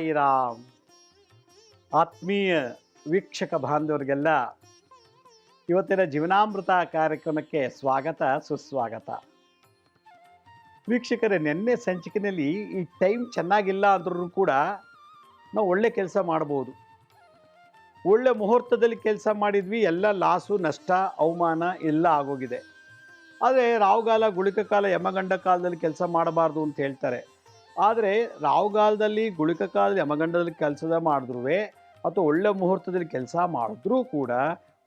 ಸಾಯಿರಾಮ್. ಆತ್ಮೀಯ ವೀಕ್ಷಕ ಬಾಂಧವರಿಗೆಲ್ಲ, ಇವತ್ತಿನ ಜೀವನಾಮೃತ ಕಾರ್ಯಕ್ರಮಕ್ಕೆ ಸ್ವಾಗತ, ಸುಸ್ವಾಗತ. ವೀಕ್ಷಕರೇ, ನಿನ್ನೆ ಸಂಚಿಕೆಯಲ್ಲಿ ಈ ಟೈಮ್ ಚೆನ್ನಾಗಿಲ್ಲ ಅಂದ್ರೂ ಕೂಡ ನಾವು ಒಳ್ಳೆ ಕೆಲಸ ಮಾಡ್ಬೋದು. ಒಳ್ಳೆ ಮುಹೂರ್ತದಲ್ಲಿ ಕೆಲಸ ಮಾಡಿದ್ವಿ, ಎಲ್ಲ ಲಾಸು, ನಷ್ಟ, ಅವಮಾನ ಎಲ್ಲ ಆಗೋಗಿದೆ. ಆದರೆ ರಾಹುಗಾಲ ಗುಳಿಕ ಕಾಲ ಯಮಗಂಡ ಕಾಲದಲ್ಲಿ ಕೆಲಸ ಮಾಡಬಾರ್ದು ಅಂತ ಹೇಳ್ತಾರೆ. ಆದರೆ ರಾಹುಗಾಲದಲ್ಲಿ ಗುಳಿಕ ಕಾಲದಲ್ಲಿ ಯಮಗಂಡದಲ್ಲಿ ಕೆಲಸದ ಮಾಡಿದ್ರೂ ಅಥವಾ ಒಳ್ಳೆ ಮುಹೂರ್ತದಲ್ಲಿ ಕೆಲಸ ಮಾಡಿದ್ರೂ ಕೂಡ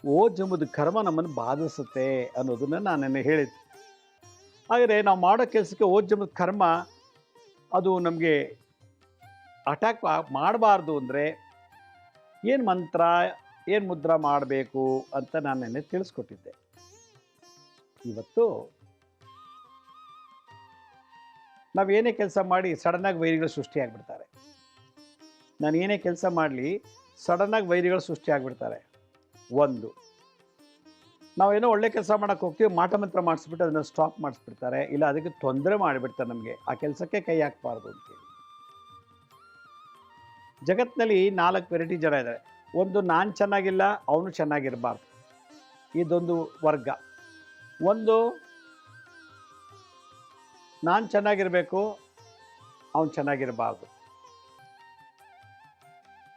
ಓ ಜಮದ ಕರ್ಮ ನಮ್ಮನ್ನು ಬಾಧಿಸುತ್ತೆ ಅನ್ನೋದನ್ನು ನಾನು ನಿನ್ನೆ ಹೇಳಿದ್ದೆ. ಆದರೆ ನಾವು ಮಾಡೋ ಕೆಲಸಕ್ಕೆ ಓ ಜಂಬದ ಕರ್ಮ ಅದು ನಮಗೆ ಅಟ್ಯಾಕ್ ಮಾಡಬಾರ್ದು ಅಂದರೆ ಏನು ಮಂತ್ರ, ಏನು ಮುದ್ರ ಮಾಡಬೇಕು ಅಂತ ನಾನು ನಿನ್ನೆ ತಿಳಿಸ್ಕೊಟ್ಟಿದ್ದೆ. ಇವತ್ತು ನಾವು ಏನೇ ಕೆಲಸ ಮಾಡಿ ಸಡನ್ನಾಗಿ ವೈರಿಗಳು ಸೃಷ್ಟಿಯಾಗ್ಬಿಡ್ತಾರೆ ನಾನು ಏನೇ ಕೆಲಸ ಮಾಡಲಿ ಸಡನ್ನಾಗಿ ವೈರಿಗಳು ಸೃಷ್ಟಿಯಾಗ್ಬಿಡ್ತಾರೆ ಒಂದು. ನಾವೇನೋ ಒಳ್ಳೆ ಕೆಲಸ ಮಾಡೋಕ್ಕೆ ಹೋಗ್ತೀವಿ, ಮಾಟ ಮಂತ್ರ ಮಾಡಿಸ್ಬಿಟ್ಟು ಅದನ್ನು ಸ್ಟಾಪ್ ಮಾಡಿಸ್ಬಿಡ್ತಾರೆ, ಇಲ್ಲ ಅದಕ್ಕೆ ತೊಂದರೆ ಮಾಡಿಬಿಡ್ತಾರೆ ನಮಗೆ. ಆ ಕೆಲಸಕ್ಕೆ ಕೈ ಹಾಕಬಾರ್ದು ಅಂತೇಳಿ ಜಗತ್ತಿನಲ್ಲಿ ನಾಲ್ಕು ವೆರೈಟಿ ಜನ ಇದ್ದಾರೆ ಒಂದು ನಾನು ಚೆನ್ನಾಗಿಲ್ಲ, ಅವನು ಚೆನ್ನಾಗಿರಬಾರ್ದು. ಇದೊಂದು ವರ್ಗ. ಒಂದು ನಾನು ಚೆನ್ನಾಗಿರಬೇಕು, ಅವನು ಚೆನ್ನಾಗಿರಬಾರ್ದು.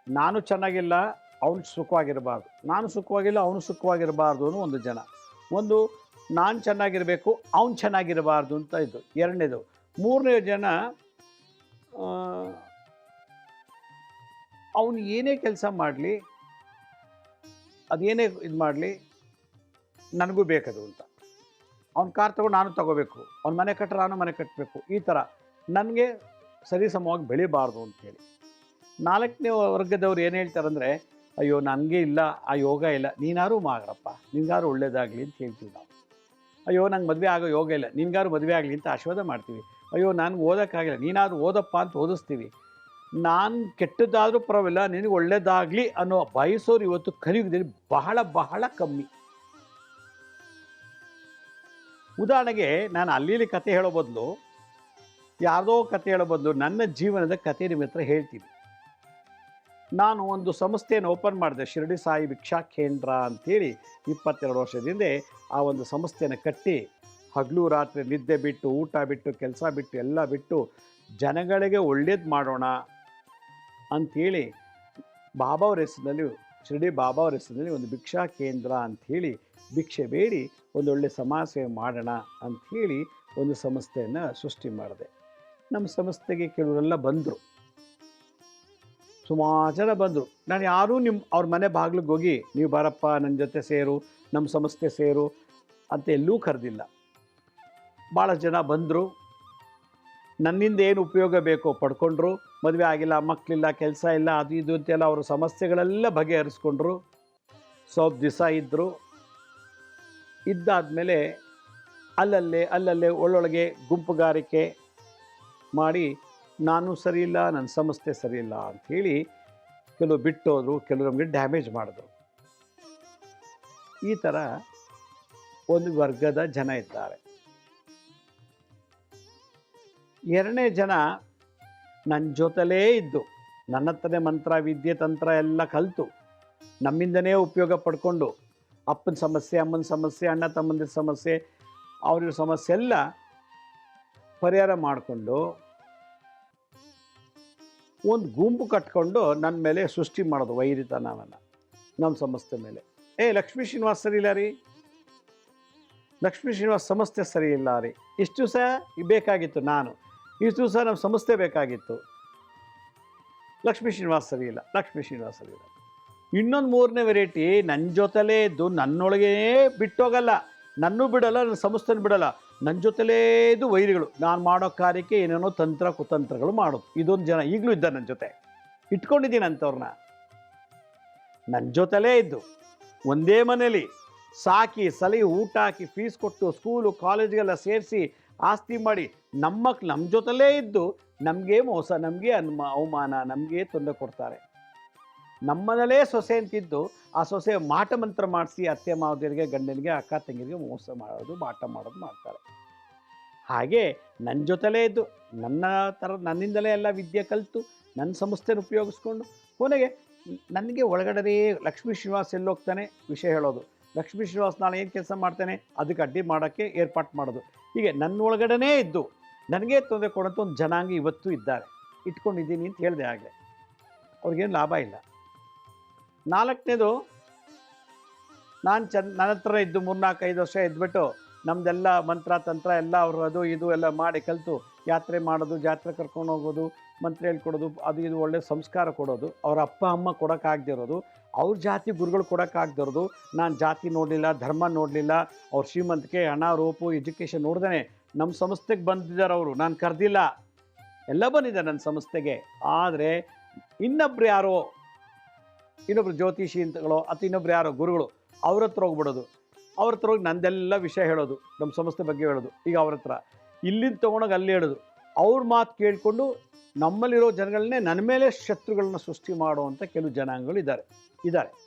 ನಾನು ಚೆನ್ನಾಗಿಲ್ಲ, ಅವನು ಸುಖವಾಗಿರಬಾರ್ದು. ನಾನು ಸುಖವಾಗಿಲ್ಲ, ಅವನು ಸುಖವಾಗಿರಬಾರ್ದು ಅನ್ನೋ ಒಂದು ಜನ. ಒಂದು, ನಾನು ಚೆನ್ನಾಗಿರಬೇಕು, ಅವನು ಚೆನ್ನಾಗಿರಬಾರ್ದು ಅಂತ ಇದು. ಎರಡನೇದು. ಮೂರನೇ ಜನ ಅವನು ಏನೇ ಕೆಲಸ ಮಾಡಲಿ, ಅದೇನೇ ಇದು ಮಾಡಲಿ, ನನಗೂ ಬೇಕದು ಅಂತ. ಅವ್ನ ಕಾರ್ ತಗೊಂಡು ನಾನು ತಗೋಬೇಕು. ಅವ್ನ ಮನೆ ಕಟ್ಟರೆ ನಾನು ಮನೆ ಕಟ್ಟಬೇಕು ಈ ಥರ ನನಗೆ ಸರಿಸಮವಾಗಿ ಬೆಳಿಬಾರ್ದು ಅಂತೇಳಿ. ನಾಲ್ಕನೇ ವರ್ಗದವ್ರು ಏನು ಹೇಳ್ತಾರಂದರೆ, ಅಯ್ಯೋ, ನನಗೆ ಇಲ್ಲ, ಆ ಯೋಗ ಇಲ್ಲ. ನೀನಾರು ಮಾಡ್ರಪ್ಪ ನಿನ್ಗಾರು ಒಳ್ಳೇದಾಗಲಿ ಅಂತ ಹೇಳ್ತೀವಿ ನಾವು. ಅಯ್ಯೋ, ನಂಗೆ ಮದುವೆ ಆಗೋ ಯೋಗ ಇಲ್ಲ. ನಿನ್ಗಾರು ಮದುವೆ ಆಗಲಿ ಅಂತ ಆಶೀರ್ವಾದ ಮಾಡ್ತೀವಿ. ಅಯ್ಯೋ, ನನಗೆ ಓದೋಕ್ಕಾಗಿಲ್ಲ ನೀನಾದರೂ ಓದಪ್ಪ ಅಂತ ಓದಿಸ್ತೀವಿ. ನಾನು ಕೆಟ್ಟದ್ದಾದರೂ ಪರವಾಗಿಲ್ಲ. ನಿನಗೆ ಒಳ್ಳೇದಾಗಲಿ ಅನ್ನೋ ಬಯಸೋರು ಇವತ್ತು ಕಲಿಯುಗದಲ್ಲಿ ಬಹಳ ಬಹಳ ಕಮ್ಮಿ. ಉದಾಹರಣೆಗೆ ನಾನು ಅಲ್ಲಿ ಕತೆ ಹೇಳೋ ಬದಲು, ಯಾರ್ದೋ ಕತೆ ಹೇಳೋ ಬದಲು ನನ್ನ ಜೀವನದ ಕತೆ ನಿಮ್ಮ ಹತ್ರ ಹೇಳ್ತೀನಿ. ನಾನು ಒಂದು ಸಂಸ್ಥೆಯನ್ನು ಓಪನ್ ಮಾಡಿದೆ, ಶಿರಡಿ ಸಾಯಿ ಭಿಕ್ಷಾ ಕೇಂದ್ರ ಅಂಥೇಳಿ ಇಪ್ಪತ್ತೆರಡು ವರ್ಷದಿಂದ ಆ ಒಂದು ಸಂಸ್ಥೆಯನ್ನು ಕಟ್ಟಿ, ಹಗಲು ರಾತ್ರಿ ನಿದ್ದೆ ಬಿಟ್ಟು, ಊಟ ಬಿಟ್ಟು, ಕೆಲಸ ಬಿಟ್ಟು, ಎಲ್ಲ ಬಿಟ್ಟು ಜನಗಳಿಗೆ ಒಳ್ಳೇದು ಮಾಡೋಣ ಅಂಥೇಳಿ ಬಾಬಾ ಅವ್ರ ಹೆಸರಿನಲ್ಲಿ ಶಿರಡಿ ಬಾಬಾ ಅವರ ಹೆಸರಿನಲ್ಲಿ ಒಂದು ಭಿಕ್ಷಾ ಕೇಂದ್ರ ಅಂಥೇಳಿ ಭಿಕ್ಷೆ ಬೇಡಿ ಒಂದೊಳ್ಳೆ ಸಮಾಜ ಸೇವೆ ಮಾಡೋಣ ಅಂಥೇಳಿ ಒಂದು ಸಂಸ್ಥೆಯನ್ನು ಸೃಷ್ಟಿ ಮಾಡಿದೆ. ನಮ್ಮ ಸಂಸ್ಥೆಗೆ ಕೆಲವರೆಲ್ಲ ಬಂದರು. ಸುಮಾರು ಜನ ಬಂದರು. ನಾನು ಯಾರೂ ನಿಮ್ಮ ಅವ್ರ ಮನೆ ಬಾಗಿಲಿಗೆ ಹೋಗಿ, ನೀವು ಬಾರಪ್ಪ ನನ್ನ ಜೊತೆ ಸೇರು, ನಮ್ಮ ಸಂಸ್ಥೆ ಸೇರು ಅಂತ ಎಲ್ಲೂ ಕರೆದಿಲ್ಲ. ಭಾಳ ಜನ ಬಂದರು. ನನ್ನಿಂದ ಏನು ಉಪಯೋಗ ಬೇಕೋ ಪಡ್ಕೊಂಡ್ರು. ಮದುವೆ ಆಗಿಲ್ಲ ಮಕ್ಕಳಿಲ್ಲ ಕೆಲಸ ಇಲ್ಲ, ಅದು ಇದು ಅಂತೆಲ್ಲ ಅವರು ಸಮಸ್ಯೆಗಳೆಲ್ಲ ಬಗೆಹರಿಸ್ಕೊಂಡ್ರು. ಸ್ವಲ್ಪ ದಿವಸ ಇದ್ದರು ಇದ್ದಾದಮೇಲೆ ಅಲ್ಲಲ್ಲೇ ಅಲ್ಲಲ್ಲೇ ಒಳ್ಳೊಳಗೆ ಗುಂಪುಗಾರಿಕೆ ಮಾಡಿ, ನಾನು ಸರಿಯಿಲ್ಲ, ನನ್ನ ಸಂಸ್ಥೆ ಸರಿಯಿಲ್ಲ ಅಂಥೇಳಿ ಕೆಲವು ಬಿಟ್ಟೋದ್ರು ಕೆಲವು ನಮಗೆ ಡ್ಯಾಮೇಜ್ ಮಾಡಿದ್ರು. ಈ ಥರ ಒಂದು ವರ್ಗದ ಜನ ಇದ್ದಾರೆ. ಎರಡನೇ ಜನ ನನ್ನ ಜೊತೆಲೇ ಇದ್ದು ನನ್ನ ಹತ್ರನೇ ಮಂತ್ರ, ವಿದ್ಯೆ, ತಂತ್ರ ಎಲ್ಲ ಕಲಿತು, ನಮ್ಮಿಂದನೇ ಉಪಯೋಗ ಪಡ್ಕೊಂಡು, ಅಪ್ಪನ ಸಮಸ್ಯೆ, ಅಮ್ಮನ ಸಮಸ್ಯೆ, ಅಣ್ಣ ತಮ್ಮಂದಿರ ಸಮಸ್ಯೆ ಅವ್ರ ಸಮಸ್ಯೆ ಎಲ್ಲ ಪರಿಹಾರ ಮಾಡಿಕೊಂಡು, ಒಂದು ಗುಂಪು ಕಟ್ಕೊಂಡು ನನ್ನ ಮೇಲೆ ಸೃಷ್ಟಿ ಮಾಡೋದು ವೈರಿತನವನ್ನು ನಮ್ಮ ಸಂಸ್ಥೆ ಮೇಲೆ. ಏ, ಲಕ್ಷ್ಮೀ ಶ್ರೀನಿವಾಸ್ ಸರಿ ಇಲ್ಲ ರೀ? ಲಕ್ಷ್ಮೀ ಶ್ರೀನಿವಾಸ್ ಸಂಸ್ಥೆ ಸರಿ ರೀ. ಇಷ್ಟು ಸಹ ಬೇಕಾಗಿತ್ತು ನಾನು. ಇಷ್ಟು ದಿವಸ ನಮ್ಮ ಸಂಸ್ಥೆ ಬೇಕಾಗಿತ್ತು. ಲಕ್ಷ್ಮೀ ಶ್ರೀನಿವಾಸ್ ಸರಿ ಇಲ್ಲ, ಲಕ್ಷ್ಮೀ ಶ್ರೀನಿವಾಸ್ ಸರಿ ಇಲ್ಲ. ಇನ್ನೊಂದು ಮೂರನೇ ವೆರೈಟಿ ನನ್ನ ಜೊತೆಲೇ ಇದ್ದು ನನ್ನೊಳಗೇ ಬಿಟ್ಟೋಗಲ್ಲ. ನನ್ನೂ ಬಿಡಲ್ಲ, ನನ್ನ ಸಂಸ್ಥೆನ ಬಿಡಲ್ಲ. ನನ್ನ ಜೊತೆಲೇ ಇದು ವೈರಿಗಳು. ನಾನು ಮಾಡೋ ಕಾರ್ಯಕ್ಕೆ ಏನೇನೋ ತಂತ್ರ, ಕುತಂತ್ರಗಳು ಮಾಡೋದು. ಇದೊಂದು ಜನ ಈಗಲೂ ಇದ್ದ ನನ್ನ ಜೊತೆ. ಇಟ್ಕೊಂಡಿದ್ದೀನಿ ಅಂಥವ್ರನ್ನ. ನನ್ನ ಜೊತೆಲೇ ಇದ್ದು ಒಂದೇ ಮನೇಲಿ ಸಾಕಿ ಸಲಹಿ ಊಟ ಹಾಕಿ ಫೀಸ್ ಕೊಟ್ಟು ಸ್ಕೂಲು ಕಾಲೇಜ್ಗೆಲ್ಲ ಸೇರಿಸಿ, ಆಸ್ತಿ ಮಾಡಿ ನಮ್ಮ ನಮ್ಮ ಜೊತೆಲೇ ಇದ್ದು ನಮಗೆ ಮೋಸ, ನಮಗೆ ಅನ್ಮ, ಅವಮಾನ, ನಮಗೆ ತೊಂದರೆ ಕೊಡ್ತಾರೆ. ನಮ್ಮನಲ್ಲೇ ಸೊಸೆ ಅಂತಿದ್ದು, ಆ ಸೊಸೆ ಮಾಟ ಮಂತ್ರ ಮಾಡಿಸಿ ಅತ್ತೆ ಮಾವದಿರಿಗೆ, ಗಂಡನಿಗೆ, ಅಕ್ಕ ತಂಗಿರಿಗೆ ಮೋಸ ಮಾಡೋದು ಮಾಟ ಮಾಡೋದು ಮಾಡ್ತಾರೆ. ಹಾಗೆ ನನ್ನ ಜೊತೆಲೇ ಇದ್ದು, ನನ್ನ ಥರ ನನ್ನಿಂದಲೇ ಎಲ್ಲ ವಿದ್ಯೆ ಕಲಿತು ನನ್ನ ಸಂಸ್ಥೆನ ಉಪಯೋಗಿಸ್ಕೊಂಡು, ಕೊನೆಗೆ ನನಗೆ ಒಳಗಡೆ ಲಕ್ಷ್ಮೀ ಶ್ರೀನಿವಾಸ್ ಎಲ್ಲೋಗ್ತಾನೆ, ವಿಷಯ ಹೇಳೋದು. ಲಕ್ಷ್ಮೀ ಶ್ರೀನಿವಾಸ್ ನಾನು ಏನು ಕೆಲಸ ಮಾಡ್ತೇನೆ, ಅದಕ್ಕೆ ಅಡ್ಡಿ ಮಾಡೋಕ್ಕೆ ಏರ್ಪಾಟ್ ಮಾಡೋದು. ಹೀಗೆ ನನ್ನ ಒಳಗಡೆನೇ ಇದ್ದು ನನಗೆ ತೊಂದರೆ ಕೊಡೋಂಥ ಒಂದು ಜನಾಂಗ ಇವತ್ತು ಇದ್ದಾರೆ. ಇಟ್ಕೊಂಡಿದ್ದೀನಿ ಅಂತ ಹೇಳಿದೆ ಆಗಲೇ ಅವ್ರಿಗೇನು ಲಾಭ ಇಲ್ಲ. ನಾಲ್ಕನೇದು, ನಾನು ಚೆನ್ನ ನನ್ನ ಹತ್ರ ಇದ್ದು ಮೂರ್ನಾಲ್ಕು ಐದು ವರ್ಷ ಇದ್ಬಿಟ್ಟು ನಮ್ಮದೆಲ್ಲ ಮಂತ್ರ, ತಂತ್ರ ಎಲ್ಲ ಅವರು ಅದು ಇದು ಎಲ್ಲ ಮಾಡಿ ಕಲಿತು ಯಾತ್ರೆ ಮಾಡೋದು, ಜಾತ್ರೆ ಕರ್ಕೊಂಡು ಹೋಗೋದು, ಮಂತ್ರ ಹೇಳ್ಕೊಡೋದು, ಅದು ಇದು ಒಳ್ಳೆಯ ಸಂಸ್ಕಾರ ಕೊಡೋದು, ಅವ್ರ ಅಪ್ಪ, ಅಮ್ಮ ಕೊಡೋಕ್ಕಾಗದಿರೋದು ಅವ್ರ ಜಾತಿ ಗುರುಗಳು ಕೊಡೋಕ್ಕಾಗದಿರೋದು ನಾನು ಜಾತಿ ನೋಡಲಿಲ್ಲ, ಧರ್ಮ ನೋಡಲಿಲ್ಲ, ಅವ್ರ ಶ್ರೀಮಂತಿಕೆ ಹಣ, ರೂಪು, ಎಜುಕೇಷನ್ ನೋಡ್ದೇ ನಮ್ಮ ಸಂಸ್ಥೆಗೆ ಬಂದಿದ್ದಾರೆ ಅವರು. ನಾನು ಕರೆದಿಲ್ಲ. ಎಲ್ಲ ಬಂದಿದ್ದಾರೆ ನನ್ನ ಸಂಸ್ಥೆಗೆ. ಆದರೆ ಇನ್ನೊಬ್ರು ಯಾರೋ, ಇನ್ನೊಬ್ರು ಜ್ಯೋತಿಷಿ ಅಂತಗಳೋ ಅಥವಾ ಇನ್ನೊಬ್ರು ಯಾರೋ ಗುರುಗಳು ಅವ್ರ ಹತ್ರ ಹೋಗ್ಬಿಡೋದು. ಅವ್ರ ಹತ್ರ ಹೋಗಿ ನಂದೆಲ್ಲ ವಿಷಯ ಹೇಳೋದು. ನಮ್ಮ ಸಂಸ್ಥೆ ಬಗ್ಗೆ ಹೇಳೋದು. ಈಗ ಅವ್ರ ಹತ್ರ. ಇಲ್ಲಿಂದ ತೊಗೊಂಡೋಗಿ ಅಲ್ಲಿ ಹೇಳೋದು. ಅವ್ರ ಮಾತು ಕೇಳಿಕೊಂಡು ನಮ್ಮಲ್ಲಿರೋ ಜನಗಳನ್ನೇ ನನ್ನ ಮೇಲೆ ಶತ್ರುಗಳನ್ನ ಸೃಷ್ಟಿ ಮಾಡುವಂಥ ಕೆಲವು ಜನಾಂಗಗಳು ಇದ್ದಾರೆ. ಇದ್ದಾರೆ.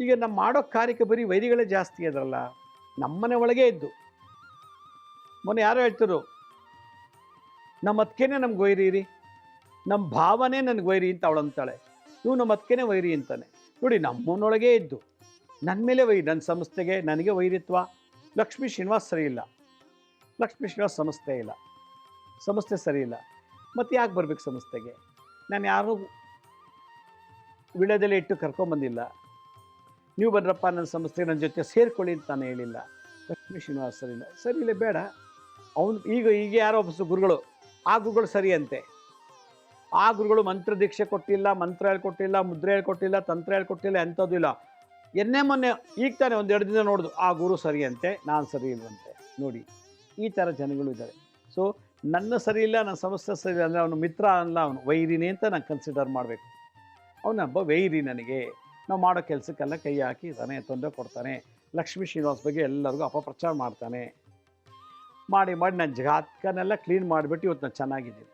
ಈಗ ನಮ್ಮ ಮಾಡೋ ಕಾರ್ಯಕ್ಕೆ ಬರೀ ವೈರಿಗಳೇ ಜಾಸ್ತಿ ಅದರಲ್ಲ. ನಮ್ಮನೆ ಒಳಗೆ ಇದ್ದು. ಮೊನ್ನೆ ಯಾರು ಹೇಳ್ತಿರು ನಮ್ಮ ಅತ್ಕೆನೇ ನಮ್ಗೆ ವೈರಿ ರೀ ನಮ್ಮ ಭಾವನೆ ನನಗೆ ವೈರಿ ಅಂತ ಅವಳಂತಾಳೆ ಇವು ನಮ್ಮ ಅದಕ್ಕೇನೆ ವೈರಿ ಅಂತಾನೆ. ನೋಡಿ, ನಮ್ಮನೊಳಗೆ ಇದ್ದು. ನನ್ನ ಮೇಲೆ ವೈರಿ ನನ್ನ ಸಂಸ್ಥೆಗೆ ನನಗೆ ವೈರಿತ್ವ. ಲಕ್ಷ್ಮೀ ಶ್ರೀನಿವಾಸ್ ಸರಿ ಇಲ್ಲ. ಲಕ್ಷ್ಮೀ ಶ್ರೀನಿವಾಸ್ ಸಂಸ್ಥೆ ಇಲ್ಲ. ಸಂಸ್ಥೆ ಸರಿ ಇಲ್ಲ. ಮತ್ತು ಯಾಕೆ ಬರ್ಬೇಕು ಸಂಸ್ಥೆಗೆ? ನಾನು ಯಾರೂ ವಿಳ್ಯದಲ್ಲಿ ಇಟ್ಟು ಕರ್ಕೊಂಬಂದಿಲ್ಲ. ನೀವು ಬಂದ್ರಪ್ಪ, ನನ್ನ ಸಂಸ್ಥೆಗೆ ನನ್ನ ಜೊತೆ ಸೇರಿಕೊಳ್ಳಿ ಅಂತ ನಾನು ಹೇಳಿಲ್ಲ. ಲಕ್ಷ್ಮೀ ಶ್ರೀನಿವಾಸರಿಂದ. ಸರಿ, ಇಲ್ಲ, ಬೇಡ. ಅವನು, ಈಗ ಈಗ ಯಾರೋ ಒಬ್ಬ ಗುರುಗಳು, ಆ ಗುರುಗಳು ಸರಿ ಅಂತೆ ಆ ಗುರುಗಳು ಮಂತ್ರ ದೀಕ್ಷೆ ಕೊಟ್ಟಿಲ್ಲ, ಮಂತ್ರ ಹೇಳ್ಕೊಟ್ಟಿಲ್ಲ, ಮುದ್ರೆ ಹೇಳ್ಕೊಟ್ಟಿಲ್ಲ, ತಂತ್ರ ಹೇಳ್ಕೊಟ್ಟಿಲ್ಲ, ಎಂಥದ್ದು ಇಲ್ಲ. ಎನ್ನೇ ಮೊನ್ನೆ, ಈಗ ತಾನೆ ಒಂದು ಎರಡು ದಿನ ನೋಡಿದು, ಆ ಗುರು ಸರಿಯಂತೆ, ನಾನು ಸರಿ ಇಲ್ವಂತೆ. ನೋಡಿ, ಈ ಥರ ಜನಗಳು ಇದ್ದಾರೆ. ಸೊ ನನ್ನ ಸರಿ ಇಲ್ಲ, ನನ್ನ ಸಂಸ್ಥೆ ಸರಿ ಇಲ್ಲ ಅಂದರೆ ಅವನು ಮಿತ್ರ ಅಲ್ಲ, ಅವನು ವೈರಿನೇ ಅಂತ ನಾನು ಕನ್ಸಿಡರ್ ಮಾಡಬೇಕು. ಅವನೊಬ್ಬ ವೈರಿ ನನಗೆ. ನಾವು ಮಾಡೋ ಕೆಲಸಕ್ಕೆಲ್ಲ ಕೈ ಹಾಕಿ ತಾನೆ ತೊಂದರೆ ಕೊಡ್ತಾನೆ. ಲಕ್ಷ್ಮೀ ಶ್ರೀನಿವಾಸ್ ಬಗ್ಗೆ ಎಲ್ಲರಿಗೂ ಅಪಪ್ರಚಾರ ಮಾಡ್ತಾನೆ. ಮಾಡಿ ಮಾಡಿ ನನ್ನ ಜಾತಕನೆಲ್ಲ ಕ್ಲೀನ್ ಮಾಡಿಬಿಟ್ಟು ಇವತ್ತು ನಾನು ಚೆನ್ನಾಗಿದ್ದೀನಿ.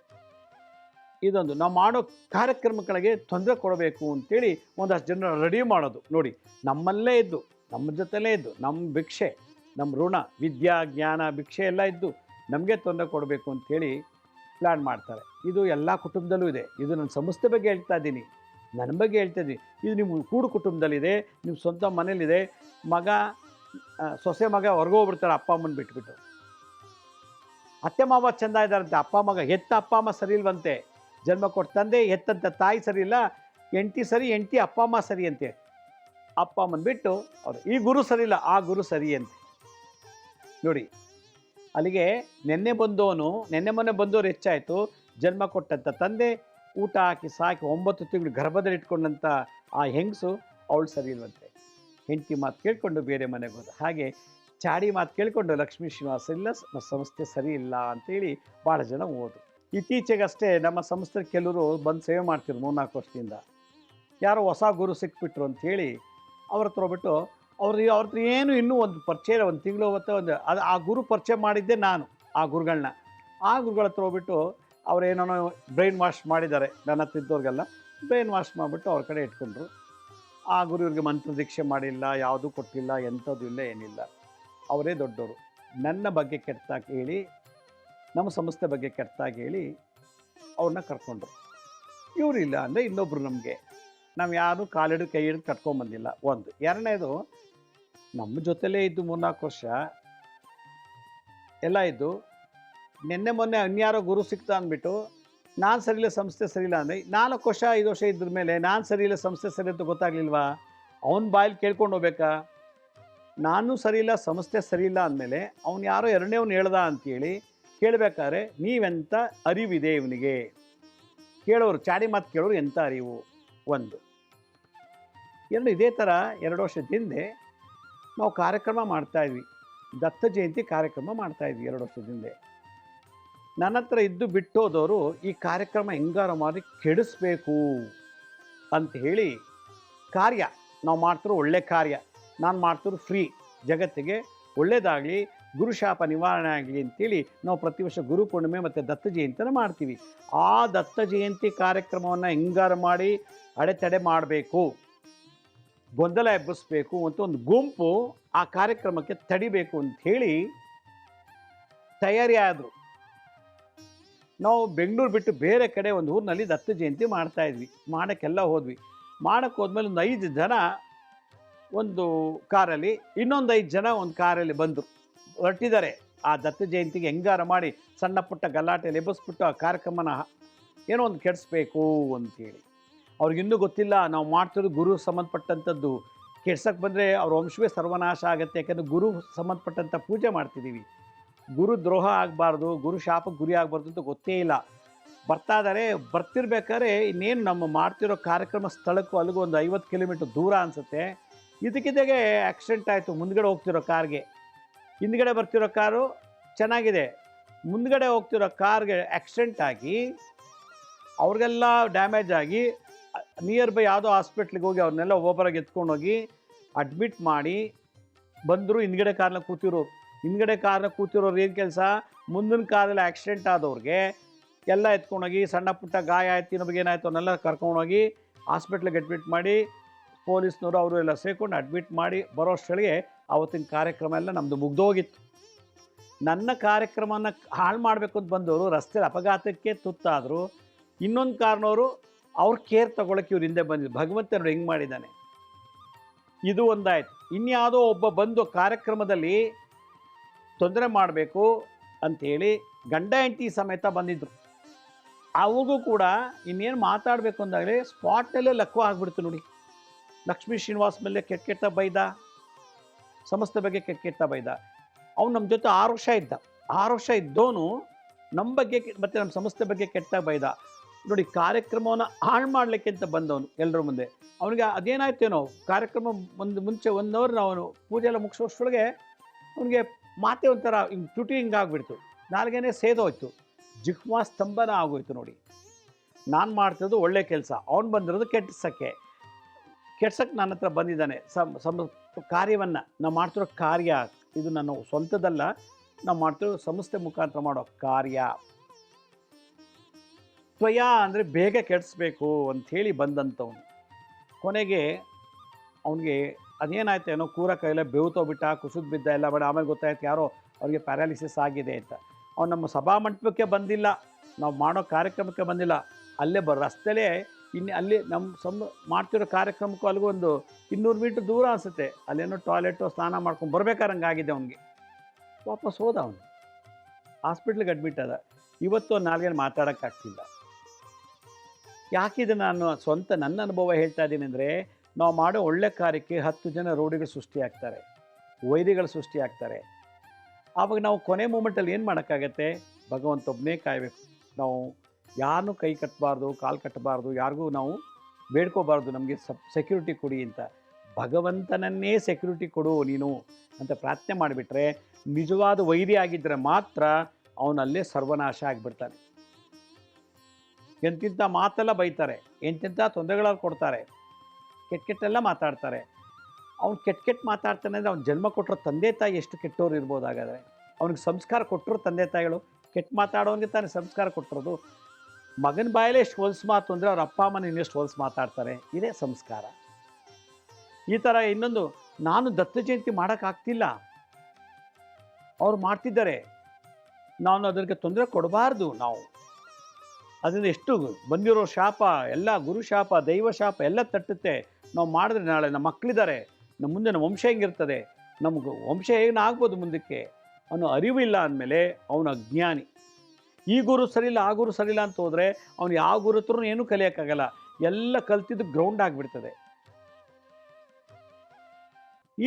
ಇದೊಂದು, ನಾವು ಮಾಡೋ ಕಾರ್ಯಕ್ರಮಗಳಿಗೆ ತೊಂದರೆ ಕೊಡಬೇಕು ಅಂತೇಳಿ ಒಂದಷ್ಟು ಜನರ ರೆಡಿ ಮಾಡೋದು. ನೋಡಿ, ನಮ್ಮಲ್ಲೇ ಇದ್ದು ನಮ್ಮ ಜೊತೆಲೇ ಇದ್ದು ನಮ್ಮ ಭಿಕ್ಷೆ ನಮ್ಮ ಋಣ, ವಿದ್ಯಾ, ಜ್ಞಾನ, ಭಿಕ್ಷೆ ಎಲ್ಲ ಇದ್ದು ನಮಗೆ ತೊಂದರೆ ಕೊಡಬೇಕು ಅಂತೇಳಿ ಪ್ಲ್ಯಾನ್ ಮಾಡ್ತಾರೆ. ಇದು ಎಲ್ಲ ಕುಟುಂಬದಲ್ಲೂ ಇದೆ. ಇದು ನನ್ನ ಸಂಸ್ಥೆ ಬಗ್ಗೆ ಹೇಳ್ತಾ ಇದ್ದೀನಿ. ನನ್ನ ಬಗ್ಗೆ ಹೇಳ್ತಾ ಇದು ನಿಮ್ಮ ಕೂಡು ಕುಟುಂಬದಲ್ಲಿದೆ, ನಿಮ್ಮ ಸ್ವಂತ ಮನೇಲಿದೆ ಮಗ ಸೊಸೆ ಮಗ ಹೊರಗೆ ಹೋಗ್ಬಿಡ್ತಾರೆ, ಅಪ್ಪ ಅಮ್ಮನ ಬಿಟ್ಬಿಟ್ಟು. ಅತ್ತೆ ಮಾವ ಚೆಂದ ಇದ್ದಾರಂತೆ, ಅಪ್ಪ ಮಗ ಹೆತ್ತ ಅಪ್ಪ ಅಮ್ಮ ಸರಿ ಇಲ್ವಂತೆ. ಜನ್ಮ ಕೊಟ್ಟ ತಂದೆ, ಹೆತ್ತಂತ ತಾಯಿ ಸರಿ ಇಲ್ಲ. ಎಂಟಿ ಸರಿ ಎಂಟಿ ಅಪ್ಪ ಅಮ್ಮ ಸರಿ ಅಂತೆ. ಅಪ್ಪ ಅಮ್ಮನ ಬಿಟ್ಟು ಅವರು, ಈ ಗುರು ಸರಿ ಇಲ್ಲ, ಆ ಗುರು ಸರಿ ಅಂತೆ. ನೋಡಿ, ಅಲ್ಲಿಗೆ ನೆನ್ನೆ ಬಂದವನು, ನೆನ್ನೆ ಮೊನ್ನೆ ಬಂದವರು ಹೆಚ್ಚಾಯಿತು. ಜನ್ಮ ಕೊಟ್ಟಂಥ ತಂದೆ ಊಟ ಹಾಕಿ ಸಾಕಿ ಒಂಬತ್ತು ತಿಂಗಳು ಗರ್ಭದಲ್ಲಿ ಇಟ್ಕೊಂಡಂಥ ಆ ಹೆಂಗಸು ಅವಳು ಸರಿ ಇಲ್ವಂತೆ. ಹೆಂಡತಿ ಮಾತು ಕೇಳಿಕೊಂಡು ಬೇರೆ ಮನೆಗೆ ಹೋದ. ಹಾಗೆ ಚಾಡಿ ಮಾತು ಕೇಳಿಕೊಂಡು ಲಕ್ಷ್ಮೀ ಶ್ರೀನಿವಾಸ ಇಲ್ಲ ಸಂಸ್ಥೆ ಸರಿ ಇಲ್ಲ ಅಂತೇಳಿ ಭಾಳ ಜನ ಓದು ಇತ್ತೀಚೆಗಷ್ಟೇ ನಮ್ಮ ಸಂಸ್ಥೆ ಕೆಲವರು ಬಂದು ಸೇವೆ ಮಾಡ್ತಿರು ಮೂರ್ನಾಲ್ಕು ವರ್ಷದಿಂದ. ಯಾರೋ ಹೊಸ ಗುರು ಸಿಕ್ಬಿಟ್ರು ಅಂಥೇಳಿ ಅವ್ರ ಹತ್ರ ಹೋಗ್ಬಿಟ್ಟು ಅವ್ರಿಗೆ ಅವ್ರ ಹತ್ರ ಏನು ಇನ್ನೂ ಒಂದು ಪರಿಚಯ ಒಂದು ತಿಂಗಳು ಒಂದು ಅದು ಆ ಗುರು ಪರಿಚಯ ಮಾಡಿದ್ದೆ ನಾನು, ಆ ಗುರುಗಳನ್ನ ಆ ಗುರುಗಳ ಹತ್ರ ಹೋಗ್ಬಿಟ್ಟು ಅವ್ರೇನೋ ಬ್ರೈನ್ ವಾಶ್ ಮಾಡಿದ್ದಾರೆ. ನನ್ನ ತಿದ್ದೋರಿಗೆಲ್ಲ ಇದ್ದವ್ರಿಗೆಲ್ಲ ಬ್ರೈನ್ ವಾಶ್ ಮಾಡಿಬಿಟ್ಟು ಅವ್ರ ಕಡೆ ಇಟ್ಕೊಂಡ್ರು. ಆ ಗುರು ಇವ್ರಿಗೆ ಮಂತ್ರ ದೀಕ್ಷೆ ಮಾಡಿಲ್ಲ, ಯಾವುದೂ ಕೊಟ್ಟಿಲ್ಲ, ಎಂಥದ್ದು ಇಲ್ಲ, ಏನಿಲ್ಲ. ಅವರೇ ದೊಡ್ಡವರು ನನ್ನ ಬಗ್ಗೆ ಕೆಟ್ಟಾಗಿ ಹೇಳಿ, ನಮ್ಮ ಸಂಸ್ಥೆ ಬಗ್ಗೆ ಕೆಟ್ಟಾಗಿ ಹೇಳಿ ಅವ್ರನ್ನ ಕರ್ಕೊಂಡ್ರು. ಇವರು ಇಲ್ಲ ಅಂದರೆ ಇನ್ನೊಬ್ರು ನಮಗೆ. ನಾವು ಯಾರು ಕಾಲಿಡು ಕೈ ಹಿಡಿದು ಕಟ್ಕೊಂಬಂದಿಲ್ಲ ಒಂದು. ಎರಡನೇದು, ನಮ್ಮ ಜೊತೆಲೇ ಇದ್ದು ಮೂರ್ನಾಲ್ಕು ವರ್ಷ, ಎಲ್ಲ ಇದ್ದು ನಿನ್ನೆ ಮೊನ್ನೆ ಅನ್ಯಾರೋ ಗುರು ಸಿಕ್ತಾ ಅಂದ್ಬಿಟ್ಟು, ನಾನು ಸರಿಯಿಲ್ಲ, ಸಂಸ್ಥೆ ಸರಿಯಿಲ್ಲ ಅಂದರೆ ನಾಲ್ಕು ವರ್ಷ, ಐದು ವರ್ಷ ಇದ್ರ ಮೇಲೆ ನಾನು ಸರಿಯಿಲ್ಲ, ಸಂಸ್ಥೆ ಸರಿ ಅಂತ ಗೊತ್ತಾಗ್ಲಿಲ್ವಾ? ಅವನ ಬಾಯಲ್ಲಿ ಕೇಳ್ಕೊಂಡು ಹೋಗ್ಬೇಕಾ? ನಾನು ಸರಿಯಿಲ್ಲ, ಸಂಸ್ಥೆ ಸರಿಯಿಲ್ಲ ಅಂದಮೇಲೆ ಅವ್ನು ಯಾರೋ ಎರಡನೇವ್ನು ಹೇಳ್ದ ಅಂತೇಳಿ ಕೇಳಬೇಕಾದ್ರೆ ನೀವೆಂಥ ಅರಿವಿದೆ ಇವನಿಗೆ? ಕೇಳೋರು, ಚಾಡಿ ಮಾತು ಕೇಳೋರು ಎಂಥ ಅರಿವು? ಒಂದು. ಎರಡು ಇದೇ ಥರ ಎರಡು ವರ್ಷದ ಹಿಂದೆ ನಾವು ಕಾರ್ಯಕ್ರಮ ಮಾಡ್ತಾಯಿದ್ವಿ ದತ್ತ ಜಯಂತಿ ಕಾರ್ಯಕ್ರಮ ಮಾಡ್ತಾಯಿದ್ವಿ ಎರಡು ವರ್ಷದ ಹಿಂದೆ. ನನ್ನ ಹತ್ರ ಇದ್ದು ಬಿಟ್ಟೋದವರು ಈ ಕಾರ್ಯಕ್ರಮ ಹೆಂಗಾರ ಮಾಡಿ ಕೆಡಿಸ್ಬೇಕು ಅಂತ ಹೇಳಿ ಕಾರ್ಯ. ನಾವು ಮಾಡ್ತಿರೋ ಒಳ್ಳೆ ಕಾರ್ಯ. ನಾನು ಮಾಡ್ತಿರೋ ಫ್ರೀ ಜಗತ್ತಿಗೆ ಒಳ್ಳೇದಾಗಲಿ ಗುರುಶಾಪ ನಿವಾರಣೆ ಆಗಲಿ ಅಂತೇಳಿ ನಾವು ಪ್ರತಿ ವರ್ಷ ಗುರು ಪೂರ್ಣಿಮೆ ಮತ್ತು ದತ್ತ ಜಯಂತಿನ ಮಾಡ್ತೀವಿ. ಆ ದತ್ತ ಜಯಂತಿ ಕಾರ್ಯಕ್ರಮವನ್ನು ಹೆಂಗಾರು ಮಾಡಿ ಅಡೆತಡೆ ಮಾಡಬೇಕು, ಗೊಂದಲ ಎಬ್ಬಿಸ್ಬೇಕು ಅಂತ ಒಂದು ಗುಂಪು ಆ ಕಾರ್ಯಕ್ರಮಕ್ಕೆ ತಡಿಬೇಕು ಅಂತ ಹೇಳಿ ತಯಾರಿ ಆದರು ನಾವು ಬೆಂಗಳೂರು ಬಿಟ್ಟು ಬೇರೆ ಕಡೆ ಒಂದು ಊರಿನಲ್ಲಿ ದತ್ತ ಜಯಂತಿ ಮಾಡ್ತಾ ಇದ್ವಿ. ಮಾಡೋಕ್ಕೆಲ್ಲ ಹೋದ್ವಿ. ಮಾಡಕ್ಕೆ ಹೋದ್ಮೇಲೆ ಒಂದು ಐದು ಜನ ಒಂದು ಕಾರಲ್ಲಿ, ಇನ್ನೊಂದು ಐದು ಜನ ಒಂದು ಕಾರಲ್ಲಿ ಬಂದರು. ಹೊರಟಿದ್ದಾರೆ. ಆ ದತ್ತ ಜಯಂತಿಗೆ ಹೆಂಗಾರ ಮಾಡಿ ಸಣ್ಣ ಪುಟ್ಟ ಗಲಾಟೆ ಎಬ್ಬಿಸ್ಬಿಟ್ಟು ಆ ಕಾರ್ಯಕ್ರಮನ ಏನೋ ಒಂದು ಕೆಡಿಸ್ಬೇಕು ಅಂತೇಳಿ. ಅವ್ರಿಗಿನ್ನೂ ಗೊತ್ತಿಲ್ಲ, ನಾವು ಮಾಡ್ತಿರೋದು ಗುರು ಸಂಬಂಧಪಟ್ಟಂಥದ್ದು. ಕೆಡ್ಸಕ್ಕೆ ಬಂದರೆ ಅವ್ರ ವಂಶವೇ ಸರ್ವನಾಶ ಆಗುತ್ತೆ, ಯಾಕಂದರೆ ಗುರು ಸಂಬಂಧಪಟ್ಟಂಥ ಪೂಜೆ ಮಾಡ್ತಿದ್ದೀವಿ. ಗುರು ದ್ರೋಹ ಆಗಬಾರ್ದು, ಗುರು ಶಾಪಕ್ಕೆ ಗುರಿ ಆಗಬಾರ್ದು ಅಂತ ಗೊತ್ತೇ ಇಲ್ಲ. ಬರ್ತಾ ಇದ್ದಾರೆ ಬರ್ತಿರ್ಬೇಕಾದ್ರೆ ಇನ್ನೇನು ನಮ್ಮ ಮಾಡ್ತಿರೋ ಕಾರ್ಯಕ್ರಮ ಸ್ಥಳಕ್ಕೂ ಅಲ್ಲಿಗೂ ಒಂದು ಐವತ್ತು ಕಿಲೋಮೀಟ್ರ್ ದೂರ ಅನಿಸುತ್ತೆ. ಇದಕ್ಕಿದ್ದಾಗೆ ಆಕ್ಸಿಡೆಂಟ್ ಆಯಿತು, ಮುಂದ್ಗಡೆ ಹೋಗ್ತಿರೋ ಕಾರ್ಗೆ ಹಿಂದ್ಗಡೆ ಬರ್ತಿರೋ ಕಾರು ಚೆನ್ನಾಗಿದೆ. ಮುಂದ್ಗಡೆ ಹೋಗ್ತಿರೋ ಕಾರ್ಗೆ ಆಕ್ಸಿಡೆಂಟ್ ಆಗಿ, ಅವ್ರಿಗೆಲ್ಲ ಡ್ಯಾಮೇಜ್ ಆಗಿ ನಿಯರ್ ಬೈ ಯಾವುದೋ ಹಾಸ್ಪಿಟ್ಲಿಗೆ ಹೋಗಿ ಅವ್ರನ್ನೆಲ್ಲ ಓಬರಾಗಿ ಎತ್ಕೊಂಡೋಗಿ ಅಡ್ಮಿಟ್ ಮಾಡಿ, ಬಂದರು, ಹಿಂದ್ಗಡೆ ಕಾರ್ನಾಗ ಕೂತಿರೋರು. ಹಿಂದ್ಗಡೆ ಕಾರ್ನ ಕೂತಿರೋರು ಏನು ಕೆಲಸ? ಮುಂದಿನ ಕಾರಲ್ಲಿ ಆಕ್ಸಿಡೆಂಟ್ ಆದವ್ರಿಗೆ ಎಲ್ಲ ಎತ್ಕೊಂಡೋಗಿ, ಸಣ್ಣ ಪುಟ್ಟ ಗಾಯ ಆಯ್ತು ನಮಗೆ ಏನಾಯಿತು ಅವನ್ನೆಲ್ಲ ಕರ್ಕೊಂಡೋಗಿ ಹಾಸ್ಪಿಟ್ಲಿಗೆ ಅಡ್ಮಿಟ್ ಮಾಡಿ, ಪೊಲೀಸ್ನವರು ಅವರು ಎಲ್ಲ ಸೇರಿಕೊಂಡು ಅಡ್ಮಿಟ್ ಮಾಡಿ ಬರೋಷ್ಟೊಳಗೆ ಅವತ್ತಿನ ಕಾರ್ಯಕ್ರಮ ಎಲ್ಲ ನಮ್ಮದು ಮುಗ್ದೋಗಿತ್ತು. ನನ್ನ ಕಾರ್ಯಕ್ರಮನ ಹಾಳು ಮಾಡಬೇಕು ಅಂತ ಬಂದವರು ರಸ್ತೆ ಅಪಘಾತಕ್ಕೆ ತುತ್ತಾದರು. ಇನ್ನೊಂದು ಕಾರಣವರು ಅವ್ರ ಕೇರ್ ತಗೊಳಕ್ಕೆ ಇವ್ರು ಹಿಂದೆ ಬಂದಿದ್ದು ಭಗವಂತನವರು ಹೆಂಗೆ ಮಾಡಿದ್ದಾನೆ? ಇದು ಒಂದಾಯ್ತು. ಇನ್ಯಾವುದೋ ಒಬ್ಬ ಬಂದು ಕಾರ್ಯಕ್ರಮದಲ್ಲಿ ತೊಂದರೆ ಮಾಡಬೇಕು ಅಂಥೇಳಿ ಗಂಡ ಹೆಂಡತಿ ಸಮೇತ ಬಂದಿದ್ದರು ಅವಾಗೂ ಕೂಡ ಇನ್ನೇನು ಮಾತಾಡಬೇಕು ಅಂದಾಗಲೇ ಸ್ಪಾಟ್ನಲ್ಲೇ ಲಕ್ವ ಆಗಿಬಿಡ್ತು ನೋಡಿ. ಲಕ್ಷ್ಮೀ ಶ್ರೀನಿವಾಸ್ ಮೇಲೆ ಕೆಟ್ಟ ಕೆಟ್ಟ ಬೈದ, ಸಮಸ್ತ ಬಗ್ಗೆ ಕೆಟ್ಟ ಕೆಟ್ಟ ಬೈದ. ಅವ್ನು ನಮ್ಮ ಜೊತೆ ಆರು ವರ್ಷ ಇದ್ದ. ಆರು ವರ್ಷ ಇದ್ದವನು ನಮ್ಮ ಬಗ್ಗೆ ಮತ್ತು ಮತ್ತೆ ನಮ್ಮ ಸಂಸ್ಥೆ ಬಗ್ಗೆ ಕೆಟ್ಟ ಬೈದ. ನೋಡಿ ಕಾರ್ಯಕ್ರಮವನ್ನು ಹಾಳು ಮಾಡಲಿಕ್ಕೆ ಅಂತ ಬಂದವನು ಎಲ್ಲರ ಮುಂದೆ. ಅವನಿಗೆ ಅದೇನಾಯ್ತೇನೋ ಕಾರ್ಯಕ್ರಮ ಒಂದು ಮುಂಚೆ ಒಂದು ಅವರ್ ಅವನು ಪೂಜೆ ಎಲ್ಲ ಮುಗಿಸೋಷ್ಟೊಳಗೆ ಅವನಿಗೆ ಮಾತೆ ಒಂಥರ ಹಿಂಗೆ ತುಟಿ ಹಿಂಗೆ ಆಗಿಬಿಡ್ತು. ನಾಲ್ಗೇನೆ ಸೇದೋಯ್ತು ಜಿಹ್ವಾ ಸ್ತಂಭನ ಆಗೋಯ್ತು ನೋಡಿ. ನಾನು ಮಾಡ್ತಿರೋದು ಒಳ್ಳೆ ಕೆಲಸ. ಅವ್ನು ಬಂದಿರೋದು ಕೆಟ್ಟಸಕ್ಕೆ ಕೆಡ್ಸಕ್ಕೆ ನನ್ನ ಹತ್ರ ಬಂದಿದ್ದಾನೆ. ಸಮ್ ಸಮ ಕಾರ್ಯವನ್ನು. ನಾವು ಮಾಡ್ತಿರೋ ಕಾರ್ಯ, ಇದು ನನ್ನ ಸ್ವಂತದಲ್ಲ. ನಾವು ಮಾಡ್ತಿರೋ ಸಂಸ್ಥೆ ಮುಖಾಂತರ ಮಾಡೋ ಕಾರ್ಯ. ತ್ವಯ ಅಂದರೆ ಬೇಗ ಕೆಡಿಸ್ಬೇಕು ಅಂಥೇಳಿ ಬಂದಂಥವನು ಕೊನೆಗೆ ಅವನಿಗೆ ಅದೇನಾಯ್ತು ಏನೋ ಕೂರ ಕೈಲೇ ಬೆವ್ತೋಗ್ಬಿಟ್ಟ ಕುಸಿದ್ ಬಿದ್ದ ಎಲ್ಲ ಬೇಡ, ಆಮೇಲೆ ಗೊತ್ತಾಯ್ತು ಯಾರೋ ಅವ್ರಿಗೆ ಪ್ಯಾರಾಲಿಸಿಸ್ ಆಗಿದೆ ಅಂತ. ಅವ್ನು ನಮ್ಮ ಸಭಾ ಮಂಟಪಕ್ಕೆ ಬಂದಿಲ್ಲ, ನಾವು ಮಾಡೋ ಕಾರ್ಯಕ್ರಮಕ್ಕೆ ಬಂದಿಲ್ಲ. ಅಲ್ಲೇ ಬ, ರಸ್ತೆಲೇ ಇನ್ನು ಅಲ್ಲಿ ನಮ್ಮ ಸಮ ಮಾಡ್ತಿರೋ ಕಾರ್ಯಕ್ರಮಕ್ಕೂ ಅಲ್ಲಿಗೂ ಒಂದು ಇನ್ನೂರು ಮೀಟ್ರ್ ದೂರ ಅನಿಸುತ್ತೆ. ಅಲ್ಲೇನೋ ಟಾಯ್ಲೆಟು ಸ್ನಾನ ಮಾಡ್ಕೊಂಡು ಬರ್ಬೇಕಾರಂಗೆ ಆಗಿದೆ ಅವನಿಗೆ. ವಾಪಸ್ ಹೋದ ಅವನು. ಹಾಸ್ಪಿಟ್ಲಿಗೆ ಅಡ್ಮಿಟ್ ಆದ. ಇವತ್ತು ನಾಲ್ಗೇನು ಮಾತಾಡೋಕ್ಕಾಗ್ತಿಲ್ಲ. ಯಾಕಿದೆ ನಾನು ಸ್ವಂತ ನನ್ನ ಅನುಭವ ಹೇಳ್ತಾ ಇದ್ದೀನಿ ಅಂದರೆ ನಾವು ಮಾಡೋ ಒಳ್ಳೆ ಕಾರ್ಯಕ್ಕೆ ಹತ್ತು ಜನ ರೋಡಿಗಳು ಸೃಷ್ಟಿಯಾಗ್ತಾರೆ, ವೈರಿಗಳು ಸೃಷ್ಟಿಯಾಗ್ತಾರೆ. ಆವಾಗ ನಾವು ಕೊನೆ ಮೂಮೆಂಟಲ್ಲಿ ಏನು ಮಾಡೋಕ್ಕಾಗತ್ತೆ? ಭಗವಂತ ಒಬ್ಬನೇ ಕಾಯಬೇಕು. ನಾವು ಯಾರನ್ನೂ ಕೈ ಕಟ್ಟಬಾರ್ದು ಕಾಲು ಕಟ್ಟಬಾರ್ದು ಯಾರಿಗೂ ನಾವು ಬೇಡ್ಕೋಬಾರ್ದು, ನಮಗೆ ಸಪ್, ಸೆಕ್ಯೂರಿಟಿ ಕೊಡಿ ಅಂತ. ಭಗವಂತನನ್ನೇ ಸೆಕ್ಯೂರಿಟಿ ಕೊಡು ನೀನು ಅಂತ ಪ್ರಾರ್ಥನೆ ಮಾಡಿಬಿಟ್ರೆ ನಿಜವಾದ ವೈರಿ ಆಗಿದ್ದರೆ ಮಾತ್ರ ಅವನಲ್ಲೇ ಸರ್ವನಾಶ ಆಗಿಬಿಡ್ತಾನೆ. ಎಂತಿಂಥ ಮಾತೆಲ್ಲ ಬೈತಾರೆ ಎಂತೆಂಥ ತೊಂದರೆಗಳಲ್ಲಿ ಕೊಡ್ತಾರೆ. ಕೆಟ್ಟ ಕೆಟ್ಟೆಲ್ಲ ಮಾತಾಡ್ತಾರೆ. ಅವ್ನು ಕೆಟ್ಟ ಕೆಟ್ಟ ಮಾತಾಡ್ತಾನೆ ಅಂದರೆ ಅವ್ನು ಜನ್ಮ ಕೊಟ್ಟರು ತಂದೆ ತಾಯಿ ಎಷ್ಟು ಕೆಟ್ಟವ್ರು ಇರ್ಬೋದು ಹಾಗಾದರೆ ಅವ್ನಿಗೆ ಸಂಸ್ಕಾರ ಕೊಟ್ಟರು ತಂದೆ ತಾಯಿಗಳು. ಕೆಟ್ಟ ಮಾತಾಡೋನಿಗೆ ತಾನೇ ಸಂಸ್ಕಾರ ಕೊಟ್ಟಿರೋದು ಮಗನ ಬಾಯಲ್ಲೇ ಎಷ್ಟು ಹೊಲ್ಸು ಮಾತು ಅಂದರೆ ಅವ್ರ ಅಪ್ಪ ಅಮ್ಮನ ಇನ್ನೆಷ್ಟು ಹೊಲ್ಸು ಮಾತಾಡ್ತಾರೆ. ಇದೇ ಸಂಸ್ಕಾರ. ಈ ಥರ ಇನ್ನೊಂದು, ನಾನು ದತ್ತ ಜಯಂತಿ ಮಾಡೋಕ್ಕಾಗ್ತಿಲ್ಲ ಅವ್ರು ಮಾಡ್ತಿದ್ದಾರೆ. ನಾನು ಅದಕ್ಕೆ ತೊಂದರೆ ಕೊಡಬಾರ್ದು ನಾವು. ಅದರಿಂದ ಎಷ್ಟು ಬಂದಿರೋ ಶಾಪ, ಎಲ್ಲ ಗುರು ಶಾಪ, ದೈವ ಶಾಪ ಎಲ್ಲ ತಟ್ಟುತ್ತೆ. ನಾವು ಮಾಡಿದ್ರೆ ನಾಳೆ ನಮ್ಮ ಮಕ್ಕಳಿದ್ದಾರೆ ನಮ್ಮ ಮುಂದೆ ನಮ್ಮ ವಂಶ ಹೆಂಗಿರ್ತದೆ, ನಮ್ಗೆ ವಂಶ ಏನಾಗ್ಬೋದು ಮುಂದಕ್ಕೆ ಅವನು ಇಲ್ಲ ಅಂದಮೇಲೆ ಅವನು ಅಜ್ಞಾನಿ. ಈ ಗುರು ಸರಿಯಿಲ್ಲ, ಆ ಗುರು ಸರಿಯಿಲ್ಲ ಅಂತ ಹೋದರೆ ಅವನು ಯಾವ ಗುರು ಹತ್ರ ಏನೂ ಕಲಿಯೋಕ್ಕಾಗಲ್ಲ. ಎಲ್ಲ ಕಲ್ತಿದ್ದು ಗ್ರೌಂಡ್ ಆಗಿಬಿಡ್ತದೆ.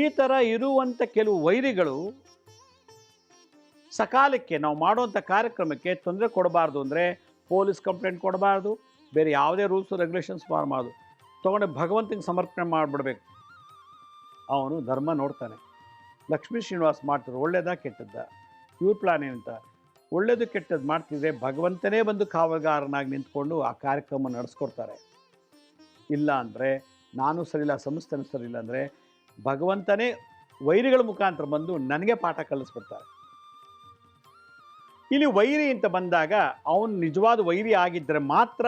ಈ ಥರ ಇರುವಂಥ ಕೆಲವು ವೈರಿಗಳು ಸಕಾಲಕ್ಕೆ ನಾವು ಮಾಡುವಂಥ ಕಾರ್ಯಕ್ರಮಕ್ಕೆ ತೊಂದರೆ ಕೊಡಬಾರ್ದು ಅಂದರೆ ಪೊಲೀಸ್ ಕಂಪ್ಲೇಂಟ್ ಕೊಡಬಾರ್ದು, ಬೇರೆ ಯಾವುದೇ ರೂಲ್ಸು ರೆಗ್ಯುಲೇಷನ್ಸ್ ಮಾಡಬಾರ್ದು. ತೊಗೊಂಡು ಭಗವಂತನಿಗೆ ಸಮರ್ಪಣೆ ಮಾಡಿಬಿಡ್ಬೇಕು. ಅವನು ಧರ್ಮ ನೋಡ್ತಾನೆ. ಲಕ್ಷ್ಮೀ ಶ್ರೀನಿವಾಸ್ ಮಾಡ್ತಾರೆ ಒಳ್ಳೇದ ಕೆಟ್ಟದ್ದ? ಇವ್ರ ಪ್ಲಾನ್ ಏನಂತ? ಒಳ್ಳೇದು ಕೆಟ್ಟದ್ದು ಮಾಡ್ತಿದ್ರೆ ಭಗವಂತನೇ ಬಂದು ಕಾವಲುಗಾರನಾಗಿ ನಿಂತ್ಕೊಂಡು ಆ ಕಾರ್ಯಕ್ರಮ ನಡೆಸ್ಕೊಡ್ತಾರೆ. ಇಲ್ಲ ಅಂದರೆ ನಾನು ಸರಿಯಿಲ್ಲ, ಸಂಸ್ಥೆನೂ ಸರಿಯಿಲ್ಲ ಅಂದರೆ ಭಗವಂತನೇ ವೈರಿಗಳ ಮುಖಾಂತರ ಬಂದು ನನಗೆ ಪಾಠ ಕಲಿಸ್ಬಿಡ್ತಾರೆ. ಇಲ್ಲಿ ವೈರಿ ಅಂತ ಬಂದಾಗ ಅವನು ನಿಜವಾದ ವೈರಿ ಆಗಿದ್ದರೆ ಮಾತ್ರ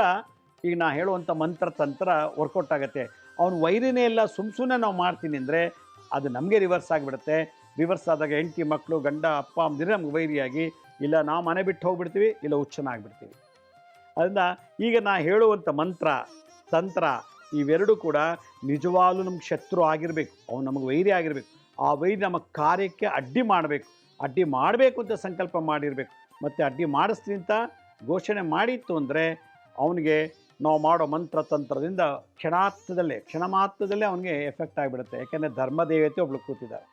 ಈಗ ನಾ ಹೇಳುವಂಥ ಮಂತ್ರ ತಂತ್ರ ವರ್ಕೌಟ್ ಆಗುತ್ತೆ. ಅವನು ವೈರಿನೇ ಎಲ್ಲ ಸುಮ್ ಸುಮ್ಮನೆ ನಾವು ಮಾಡ್ತೀನಿ ಅಂದರೆ ಅದು ನಮಗೆ ರಿವರ್ಸ್ ಆಗಿಬಿಡುತ್ತೆ. ರಿವರ್ಸ್ ಆದಾಗ ಹೆಂಡತಿ ಮಕ್ಕಳು ಗಂಡ, ಅಪ್ಪ, ಅಮ್ಮದಿದ್ರೆ ನಮ್ಗೆ ವೈರಿಯಾಗಿ, ಇಲ್ಲ ನಾವು ಮನೆ ಬಿಟ್ಟು ಹೋಗ್ಬಿಡ್ತೀವಿ, ಇಲ್ಲ ಹುಚ್ಚನಾಗ್ಬಿಡ್ತೀವಿ ಅದರಿಂದ ಈಗ ನಾ ಹೇಳುವಂಥ ಮಂತ್ರ, ತಂತ್ರ ಇವೆರಡೂ ಕೂಡ ನಿಜವಾಗ್ಲೂ ನಮ್ಗೆ ಶತ್ರು ಆಗಿರಬೇಕು. ಅವ್ನು ನಮಗೆ ವೈರಿ ಆಗಿರಬೇಕು. ಆ ವೈರಿ ನಮ್ಮ ಕಾರ್ಯಕ್ಕೆ ಅಡ್ಡಿ ಮಾಡಬೇಕು. ಅಡ್ಡಿ ಮಾಡಬೇಕು ಅಂತ ಸಂಕಲ್ಪ ಮಾಡಿರಬೇಕು. ಮತ್ತು ಅಡ್ಡಿ ಮಾಡಿಸ್ತೀನಿ ಅಂತ ಘೋಷಣೆ ಮಾಡಿತ್ತು ಅಂದರೆ ಅವನಿಗೆ ನಾವು ಮಾಡೋ ಮಂತ್ರ ತಂತ್ರದಿಂದ ಕ್ಷಣಾರ್ಥದಲ್ಲೇ ಕ್ಷಣ ಮಾತ್ರದಲ್ಲೇ ಅವನಿಗೆ ಎಫೆಕ್ಟ್ ಆಗಿಬಿಡುತ್ತೆ. ಯಾಕೆಂದರೆ ಧರ್ಮದೇವತೆ ಒಬ್ಳು ಕೂತಿದ್ದಾರೆ.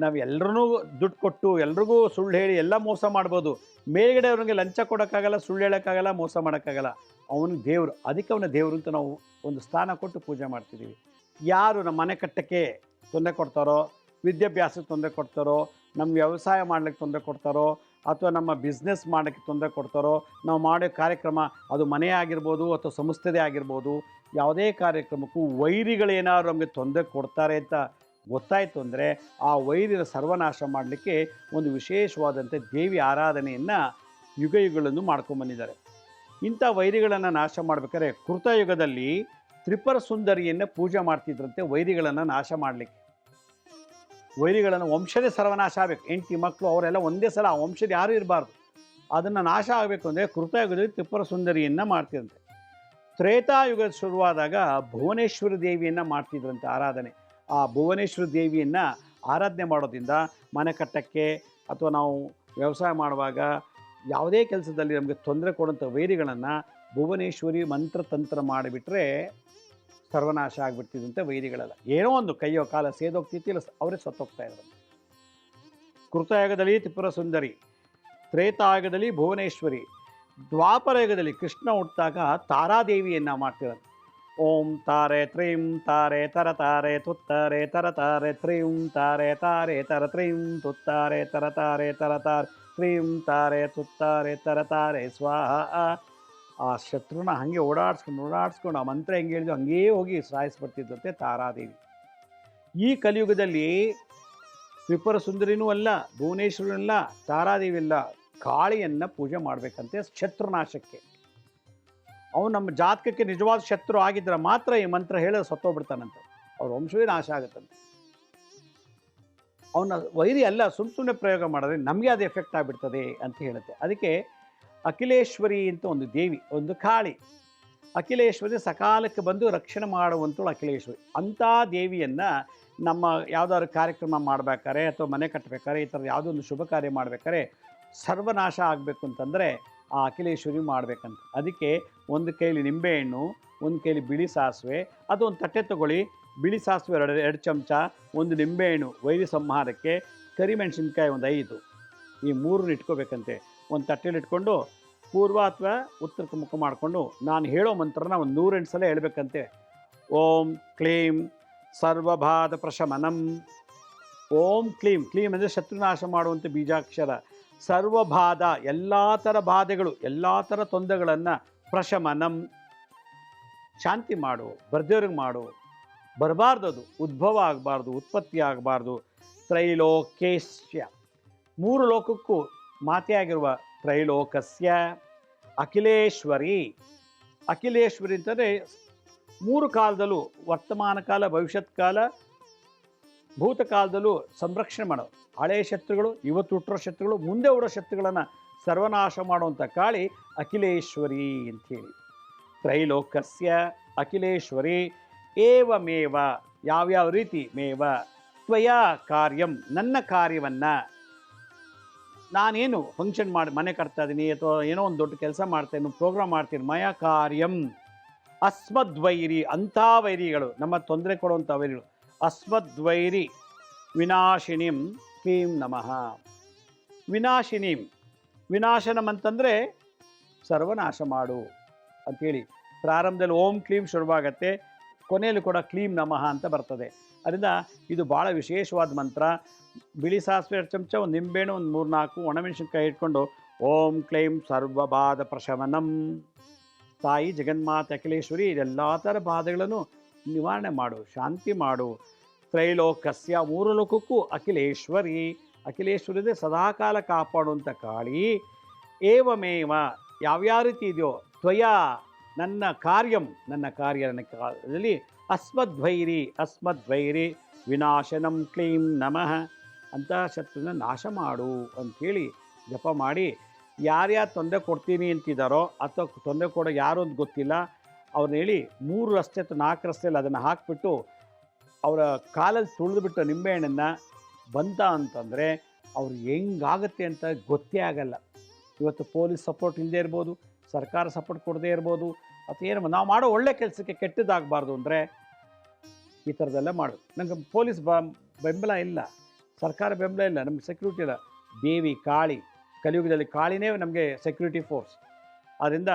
ನಾವು ಎಲ್ಲರೂ ದುಡ್ಡು ಕೊಟ್ಟು, ಎಲ್ರಿಗೂ ಸುಳ್ಳು ಹೇಳಿ ಎಲ್ಲ ಮೋಸ ಮಾಡ್ಬೋದು. ಮೇಲ್ಗಡೆ ಅವ್ರಿಗೆ ಲಂಚ ಕೊಡೋಕ್ಕಾಗಲ್ಲ, ಸುಳ್ಳು ಹೇಳೋಕ್ಕಾಗಲ್ಲ, ಮೋಸ ಮಾಡೋಕ್ಕಾಗಲ್ಲ. ಅವನಿಗೆ ದೇವರು, ಅದಕ್ಕೆ ಅವನ ದೇವರು ಅಂತ ನಾವು ಒಂದು ಸ್ಥಾನ ಕೊಟ್ಟು ಪೂಜೆ ಮಾಡ್ತಿದ್ದೀವಿ ಯಾರು ನಮ್ಮ ಮನೆ ಕಟ್ಟಕ್ಕೆ ತೊಂದರೆ ಕೊಡ್ತಾರೋ, ವಿದ್ಯಾಭ್ಯಾಸಕ್ಕೆ ತೊಂದರೆ ಕೊಡ್ತಾರೋ ನಮ್ಮ ವ್ಯವಸಾಯ ಮಾಡ್ಲಿಕ್ಕೆ ತೊಂದರೆ ಕೊಡ್ತಾರೋ ಅಥವಾ ನಮ್ಮ ಬಿಸ್ನೆಸ್ ಮಾಡೋಕ್ಕೆ ತೊಂದರೆ ಕೊಡ್ತಾರೋ, ನಾವು ಮಾಡೋ ಕಾರ್ಯಕ್ರಮ ಅದು ಮನೆ ಆಗಿರ್ಬೋದು ಅಥವಾ ಸಂಸ್ಥೆದೇ ಆಗಿರ್ಬೋದು, ಯಾವುದೇ ಕಾರ್ಯಕ್ರಮಕ್ಕೂ ವೈರಿಗಳೇನಾದ್ರು ನಮಗೆ ತೊಂದರೆ ಕೊಡ್ತಾರೆ ಅಂತ ಗೊತ್ತಾಯಿತು ಅಂದರೆ ಆ ವೈರಿನ ಸರ್ವನಾಶ ಮಾಡಲಿಕ್ಕೆ ಒಂದು ವಿಶೇಷವಾದಂಥ ದೇವಿ ಆರಾಧನೆಯನ್ನು ಯುಗ ಯುಗಗಳನ್ನು ಮಾಡ್ಕೊಂಬಂದಿದ್ದಾರೆ ಇಂಥ ವೈರಿಗಳನ್ನು ನಾಶ ಮಾಡಬೇಕಾದ್ರೆ ಕೃತಯುಗದಲ್ಲಿ ತ್ರಿಪರ ಸುಂದರಿಯನ್ನು ಪೂಜೆ ಮಾಡ್ತಿದ್ರಂತೆ ವೈರಿಗಳನ್ನು ನಾಶ ಮಾಡಲಿಕ್ಕೆ. ವೈರಿಗಳನ್ನು ವಂಶದೇ ಸರ್ವನಾಶ ಆಗಬೇಕು. ಎಂಟಿ ಮಕ್ಕಳು ಅವರೆಲ್ಲ ಒಂದೇ ಸಲ ಆ ವಂಶದ ಯಾರೂ ಇರಬಾರ್ದು. ಅದನ್ನು ನಾಶ ಆಗಬೇಕು ಅಂದರೆ ಕೃತಯುಗದಲ್ಲಿ ತ್ರಿಪುರ ಸುಂದರಿಯನ್ನು ಮಾಡ್ತಿದ್ರಂತೆ. ತ್ರೇತಾಯುಗದ ಶುರುವಾದಾಗ ಭುವನೇಶ್ವರ ದೇವಿಯನ್ನು ಮಾಡ್ತಿದ್ರಂತೆ ಆರಾಧನೆ. ಆ ಭುವನೇಶ್ವರ ದೇವಿಯನ್ನು ಆರಾಧನೆ ಮಾಡೋದ್ರಿಂದ ಮನೆ ಕಟ್ಟಕ್ಕೆ ಅಥವಾ ನಾವು ವ್ಯವಸಾಯ ಮಾಡುವಾಗ ಯಾವುದೇ ಕೆಲಸದಲ್ಲಿ ನಮಗೆ ತೊಂದರೆ ಕೊಡುವಂಥ ವೈರಿಗಳನ್ನು ಭುವನೇಶ್ವರಿ ಮಂತ್ರ ತಂತ್ರ ಮಾಡಿಬಿಟ್ರೆ ಸರ್ವನಾಶ ಆಗಿಬಿಡ್ತಿದ್ದಂತೆ ವೈರಿಗಳೆಲ್ಲ. ಏನೋ ಒಂದು ಕೈಯೋ ಕಾಲ ಸೇದೋಗ್ತಿತ್ತು, ಇಲ್ಲ ಅವರೇ ಸತ್ತೋಗ್ತಾ ಇದ್ರು ಕೃತಯುಗದಲ್ಲಿ ತ್ರಿಪುರ ಸುಂದರಿ ತ್ರೇತಾಯುಗದಲ್ಲಿ ಭುವನೇಶ್ವರಿ ದ್ವಾಪರಯುಗದಲ್ಲಿ ಕೃಷ್ಣ ಹುಟ್ಟಿದಾಗ ತಾರಾದೇವಿಯನ್ನು ಮಾಡ್ತಿರೋದು. ಓಂ ತಾರೆ ತ್ರೀಂ ತಾರೆ ತರ ತಾರೆ ತುತ್ತಾರೆ ತರ ತಾರೆ ತ್ರೀಂ ತಾರೆ ತಾರೆ ತರ ತ್ರೀಂ ತುತ್ತಾರೆ ತರ ತಾರೆ ತರ ತಾರೆ ತ್ರೀಂ ತಾರೆ ತುತ್ತಾರೆ ತರ ತಾರೆ ಸ್ವಾಹ. ಆ ಶತ್ರುನ ಹಾಗೆ ಓಡಾಡ್ಸ್ಕೊಂಡು ಓಡಾಡ್ಸ್ಕೊಂಡು ಆ ಮಂತ್ರ ಹೆಂಗೆ ಹೇಳಿದ್ರು ಹಂಗೇ ಹೋಗಿ ಸಾಯಿಸ್ಬರ್ತಿದ್ದಂತೆ ತಾರಾದೇವಿ. ಈ ಕಲಿಯುಗದಲ್ಲಿ ತ್ರಿಪುರ ಸುಂದರಿನೂ ಅಲ್ಲ ಭುವನೇಶ್ವರನಲ್ಲ ತಾರಾದೇವಿ ಅಲ್ಲ, ಕಾಳಿಯನ್ನು ಪೂಜೆ ಮಾಡಬೇಕಂತೆ ಶತ್ರುನಾಶಕ್ಕೆ. ಅವನು ನಮ್ಮ ಜಾತಕಕ್ಕೆ ನಿಜವಾದ ಶತ್ರು ಆಗಿದ್ರೆ ಮಾತ್ರ ಈ ಮಂತ್ರ ಹೇಳಿದ್ರೆ ಸತ್ತೋಗ್ಬಿಡ್ತಾನಂತೆ. ಅವ್ರ ವಂಶವೇ ನಾಶ ಆಗುತ್ತಂತೆ. ಅವನ ವೈರಿ ಅಲ್ಲ ಸುಮ್ಮ ಸುಮ್ಮನೆ ಪ್ರಯೋಗ ಮಾಡಿದ್ರೆ ನಮಗೆ ಅದು ಎಫೆಕ್ಟ್ ಆಗಿಬಿಡ್ತದೆ ಅಂತ ಹೇಳುತ್ತೆ. ಅದಕ್ಕೆ ಅಖಿಲೇಶ್ವರಿ ಅಂತ ಒಂದು ದೇವಿ, ಒಂದು ಕಾಳಿ. ಅಖಿಲೇಶ್ವರಿ ಸಕಾಲಕ್ಕೆ ಬಂದು ರಕ್ಷಣೆ ಮಾಡುವಂಥಳು ಅಖಿಲೇಶ್ವರಿ. ಅಂಥ ದೇವಿಯನ್ನು ನಮ್ಮ ಯಾವುದಾದ್ರು ಕಾರ್ಯಕ್ರಮ ಮಾಡಬೇಕಾರೆ ಅಥವಾ ಮನೆ ಕಟ್ಟಬೇಕಾರೆ ಈ ಥರದ ಯಾವುದೋ ಒಂದು ಶುಭ ಕಾರ್ಯ ಮಾಡಬೇಕಾರೆ ಸರ್ವನಾಶ ಆಗಬೇಕು ಅಂತಂದರೆ ಆ ಅಖಿಲೇಶ್ವರಿ ಮಾಡಬೇಕಂತ. ಅದಕ್ಕೆ ಒಂದು ಕೈಲಿ ನಿಂಬೆಹಣ್ಣು, ಒಂದು ಕೈಲಿ ಬಿಳಿ ಸಾಸಿವೆ, ಅದು ಒಂದು ತಟ್ಟೆ ತಗೊಳ್ಳಿ. ಬಿಳಿ ಸಾಸಿವೆ ಎರಡು ಎರಡು ಚಮಚ, ಒಂದು ನಿಂಬೆಹಣ್ಣು, ವೈರಿ ಸಂಹಾರಕ್ಕೆ ಕರಿಮೆಣಸಿನ್ಕಾಯಿ ಒಂದು ಐದು. ಈ ಮೂರನ್ನ ಇಟ್ಕೋಬೇಕಂತೆ. ಒಂದು ತಟ್ಟೆಲಿ ಇಟ್ಕೊಂಡು ಪೂರ್ವ ಅಥವಾ ಉತ್ತರಕ್ಕೆ ಮುಖ ಮಾಡಿಕೊಂಡು ನಾನು ಹೇಳೋ ಮಂತ್ರನ ಒಂದು ನೂರೆಂಟು ಸಲ ಹೇಳಬೇಕಂತೆ. ಓಂ ಕ್ಲೀಂ ಸರ್ವಭಾದ ಪ್ರಶಮನಂ. ಓಂ ಕ್ಲೀಂ ಕ್ಲೀಂ ಅಂದರೆ ಶತ್ರುನಾಶ ಮಾಡುವಂಥ ಬೀಜಾಕ್ಷರ. ಸರ್ವಬಾಧ ಎಲ್ಲ ಥರ ಬಾಧೆಗಳು, ಎಲ್ಲ ಥರ ತೊಂದರೆಗಳನ್ನು ಪ್ರಶಮನಂ. ಶಾಂತಿ ಮಾಡು, ಬರ್ದೇವ್ರಿಗೆ ಮಾಡು. ಬರಬಾರ್ದು ಅದು ಉದ್ಭವ ಆಗಬಾರ್ದು, ಉತ್ಪತ್ತಿ ಆಗಬಾರ್ದು. ತ್ರೈಲೋಕೇಶ್ಯ. ಮೂರು ಲೋಕಕ್ಕೂ ಮಾತೆಯಾಗಿರುವ ತ್ರೈಲೋಕಸ್ಯ. ಅಖಿಲೇಶ್ವರಿ. ಅಖಿಲೇಶ್ವರಿ ಅಂತಂದರೆ ಮೂರು ಕಾಲದಲ್ಲೂ ವರ್ತಮಾನ ಕಾಲ, ಭವಿಷ್ಯತ್ ಕಾಲ ಭೂತಕಾಲದಲ್ಲೂ ಸಂರಕ್ಷಣೆ ಮಾಡೋದು. ಹಳೆಯ ಶತ್ರುಗಳು, ಇವತ್ತು ಹುಟ್ಟಿರೋ ಶತ್ರುಗಳು, ಮುಂದೆ ಹುಡೋ ಶತ್ರುಗಳನ್ನು ಸರ್ವನಾಶ ಮಾಡುವಂಥ ಕಾಳಿ ಅಖಿಲೇಶ್ವರಿ ಅಂಥೇಳಿ. ತ್ರೈಲೋಕಸ್ಯ ಅಖಿಲೇಶ್ವರಿ ಏವಮೇವ, ಯಾವ್ಯಾವ ರೀತಿ ಮೇವ, ತ್ವಯ ಕಾರ್ಯಂ, ನನ್ನ ಕಾರ್ಯವನ್ನು ನಾನೇನು ಫಂಕ್ಷನ್ ಮಾಡಿ ಮನೆ ಕಟ್ತಾ ಇದ್ದೀನಿ ಅಥವಾ ಏನೋ ಒಂದು ದೊಡ್ಡ ಕೆಲಸ ಮಾಡ್ತೇನೆ ಪ್ರೋಗ್ರಾಮ್ ಮಾಡ್ತೀನಿ, ಮಯ ಕಾರ್ಯಂ. ಅಸ್ಮದ್ವೈರಿ, ಅಂಥ ವೈರಿಗಳು, ನಮ್ಮ ತೊಂದರೆ ಕೊಡುವಂಥ ವೈರಿಗಳು. ಅಸ್ಮದ್ವೈರಿ, ವಿನಾಶಿನಿಂ, ಕ್ಲೀಂ ನಮಃ. ವಿನಾಶಿನಿಂ, ವಿನಾಶನಂ ಅಂತಂದರೆ ಸರ್ವನಾಶ ಮಾಡು ಅಂಥೇಳಿ ಪ್ರಾರಂಭದಲ್ಲಿ ಓಂ ಕ್ಲೀಂ ಶುರುವಾಗತ್ತೆ, ಕೊನೆಯಲ್ಲಿ ಕೂಡ ಕ್ಲೀಂ ನಮಃ ಅಂತ ಬರ್ತದೆ. ಅದರಿಂದ ಇದು ಭಾಳ ವಿಶೇಷವಾದ ಮಂತ್ರ. ಬಿಳಿ ಸಾಸಿವೆ ಎರಡು ಚಮಚ, ಒಂದು ನಿಂಬೆಹಣ್ಣು, ಒಂದು ಮೂರು ನಾಲ್ಕು ಒಣಮೆಣಸಿನ್ಕಾಯಿ ಇಟ್ಕೊಂಡು ಓಂ ಕ್ಲೈಂ ಸರ್ವಬಾಧ ಪ್ರಶಮನಂ. ತಾಯಿ ಜಗನ್ಮಾತೆ ಅಖಿಲೇಶ್ವರಿ, ಇದೆಲ್ಲ ಥರ ಬಾಧೆಗಳನ್ನು ನಿವಾರಣೆ ಮಾಡು, ಶಾಂತಿ ಮಾಡು. ತ್ರೈಲೋಕಸ್ಯ ಮೂರು ಲೋಕಕ್ಕೂ ಅಖಿಲೇಶ್ವರಿ ಅಖಿಲೇಶ್ವರಿದೆ ಸದಾಕಾಲ ಕಾಪಾಡುವಂಥ ಕಾಳಿ. ಏವಮೇವ, ಯಾವ್ಯಾವ ರೀತಿ ಇದೆಯೋ, ತ್ವಯ, ನನ್ನ ಕಾರ್ಯಂ, ನನ್ನ ಕಾರ್ಯ ನನ್ನ ಕಾಲದಲ್ಲಿ ಅಸ್ಮದ್ವೈರಿ ಅಸ್ಮದ್ವೈರಿ, ವಿನಾಶನಂ ಕ್ಲೀಂ ನಮಃ. ಅಂತ ಶತ್ರುನ ನಾಶ ಮಾಡು ಅಂಥೇಳಿ ಜಪ ಮಾಡಿ, ಯಾರ್ಯಾರು ತೊಂದರೆ ಕೊಡ್ತೀನಿ ಅಂತಿದ್ದಾರೋ ಅಥವಾ ತೊಂದರೆ ಕೊಡೋ ಯಾರು ಅಂತ ಗೊತ್ತಿಲ್ಲ ಅವ್ರನ್ನ ಹೇಳಿ ಮೂರು ರಸ್ತೆ ಅಥವಾ ನಾಲ್ಕು ರಸ್ತೆಯಲ್ಲಿ ಅದನ್ನು ಹಾಕಿಬಿಟ್ಟು ಅವರ ಕಾಲಲ್ಲಿ ತುಳಿದ್ಬಿಟ್ಟು ನಿಂಬೆಹಣ್ಣನ್ನು ಬಂತ ಅಂತಂದರೆ ಅವ್ರು ಹೆಂಗಾಗತ್ತೆ ಅಂತ ಗೊತ್ತೇ ಆಗಲ್ಲ. ಇವತ್ತು ಪೊಲೀಸ್ ಸಪೋರ್ಟ್ ಇಲ್ಲದೆ ಇರ್ಬೋದು, ಸರ್ಕಾರ ಸಪೋರ್ಟ್ ಕೊಡದೇ ಇರ್ಬೋದು, ಅಥವಾ ಏನು ನಾವು ಮಾಡೋ ಒಳ್ಳೆ ಕೆಲಸಕ್ಕೆ ಕೆಟ್ಟದಾಗಬಾರ್ದು ಅಂದರೆ ಈ ಥರದ್ದೆಲ್ಲ ಮಾಡೋದು. ನಂಗೆ ಪೊಲೀಸ್ ಬ, ಬೆಂಬಲ ಇಲ್ಲ. ಸರ್ಕಾರ ಬೆಂಬಲ ಇಲ್ಲ, ನಮ್ಗೆ ಸೆಕ್ಯೂರಿಟಿ ಇಲ್ಲ. ದೇವಿ, ಕಾಳಿ, ಕಲಿಯುಗದಲ್ಲಿ ಕಾಳಿನೇ ನಮಗೆ ಸೆಕ್ಯೂರಿಟಿ ಫೋರ್ಸ್ ಆದ್ದರಿಂದ